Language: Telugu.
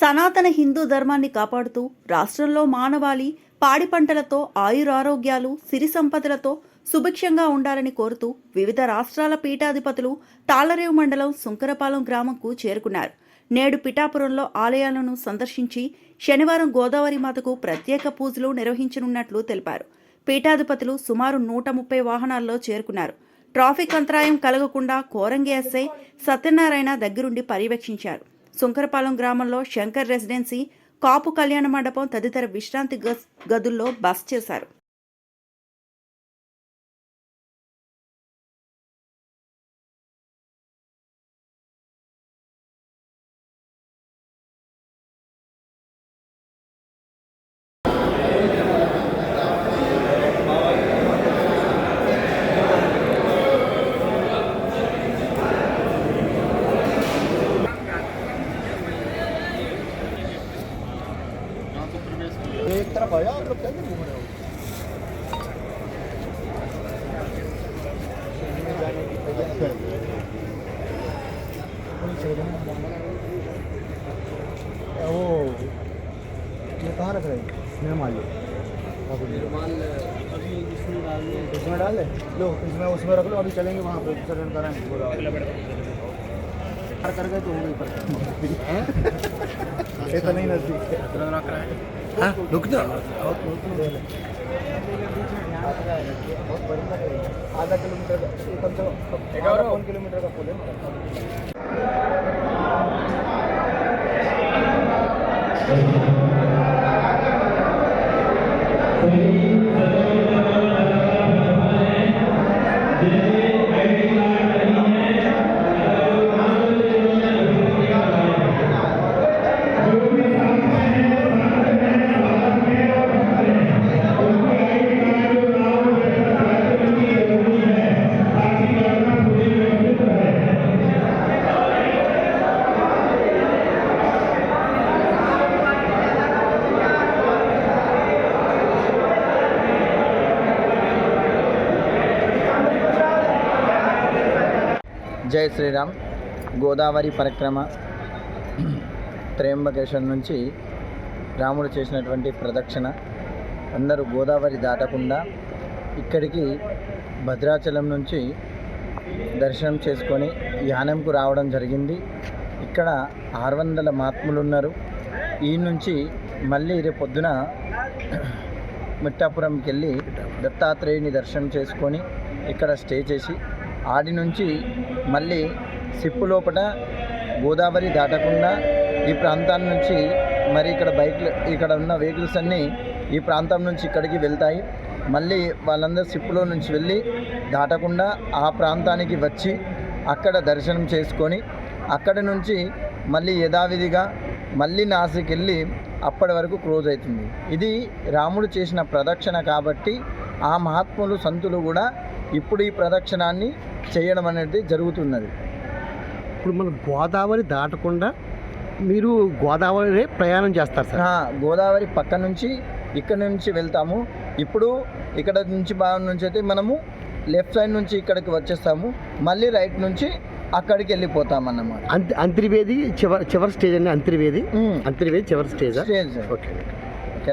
సనాతన హిందూ ధర్మాన్ని కాపాడుతూ రాష్ట్రంలో మానవాళి పాడి పంటలతో ఆయురారోగ్యాలు సిరి సంపదలతో సుభిక్షంగా ఉండాలని కోరుతూ వివిధ రాష్ట్రాల పీఠాధిపతులు తాళరేవు మండలం సుంకరపాలెం గ్రామంకు చేరుకున్నారు. నేడు పిఠాపురంలో ఆలయాలను సందర్శించి శనివారం గోదావరి మాతకు ప్రత్యేక పూజలు నిర్వహించనున్నట్లు తెలిపారు. పీఠాధిపతులు సుమారు నూట ముప్పై వాహనాల్లో చేరుకున్నారు. ట్రాఫిక్ అంతరాయం కలగకుండా కోరంగి ఎస్ఐ సత్యనారాయణ దగ్గరుండి పర్యవేక్షించారు. సుంకరపాలెం గ్రామంలో శంకర్ రెసిడెన్సీ కాపు కళ్యాణ మండపం తదితర విశ్రాంతి గదుల్లో బస చేశారు. एक आप लोग कैसे घूम रहे हो? वो ये कहाँ रख रहे हैं इसमें मान लो इसमें डाल दे लो इसमें उसमें रख लो अभी चलेंगे वहाँ पे विसर्जन कराएँगे गोदावरी पार कर गए तो हो गई पर नाही नजदीक हां दुखतं आधा किलोमीटर दोन किलोमीटर का पूल आहे జై శ్రీరామ్. గోదావరి పరిక్రమ త్రయంబకేశ్వర్ నుంచి రాముడు చేసినటువంటి ప్రదక్షిణ. అందరూ గోదావరి దాటకుండా ఇక్కడికి భద్రాచలం నుంచి దర్శనం చేసుకొని యానంకు రావడం జరిగింది. ఇక్కడ ఆరు వందల మహాత్ములు ఉన్నారు ఈ నుంచి మళ్ళీ రేపు పొద్దున మిట్టాపురంకి వెళ్ళి దత్తాత్రేయుని దర్శనం చేసుకొని ఇక్కడ స్టే చేసి ఆడి నుంచి మళ్ళీ సిప్పు లోపల గోదావరి దాటకుండా ఈ ప్రాంతం నుంచి మరి ఇక్కడ బైక్లు ఇక్కడ ఉన్న వెహికల్స్ అన్నీ ఈ ప్రాంతం నుంచి ఇక్కడికి వెళ్తాయి. మళ్ళీ వాళ్ళందరూ సిప్పులో నుంచి వెళ్ళి దాటకుండా ఆ ప్రాంతానికి వచ్చి అక్కడ దర్శనం చేసుకొని అక్కడ నుంచి మళ్ళీ యథావిధిగా మళ్ళీ నాసిక్ వెళ్ళి అప్పటి వరకు క్లోజ్ అవుతుంది. ఇది రాముడు చేసిన ప్రదక్షిణ కాబట్టి ఆ మహాత్ములు సంతులు కూడా ఇప్పుడు ఈ ప్రదక్షిణాన్ని చేయడం అనేది జరుగుతున్నది. ఇప్పుడు మనం గోదావరి దాటకుండా మీరు గోదావరి ప్రయాణం చేస్తారు సార్? గోదావరి పక్క నుంచి ఇక్కడ నుంచి వెళ్తాము. ఇప్పుడు ఇక్కడ నుంచి భాగం నుంచి అయితే మనము లెఫ్ట్ సైడ్ నుంచి ఇక్కడికి వచ్చేస్తాము. మళ్ళీ రైట్ నుంచి అక్కడికి వెళ్ళిపోతాం అన్నమాట. అంత అంతర్వేది చివరి చివరి స్టేజ్ అండి అంతర్వేది. అంతర్వేది చివరి స్టేజ్. ఓకే.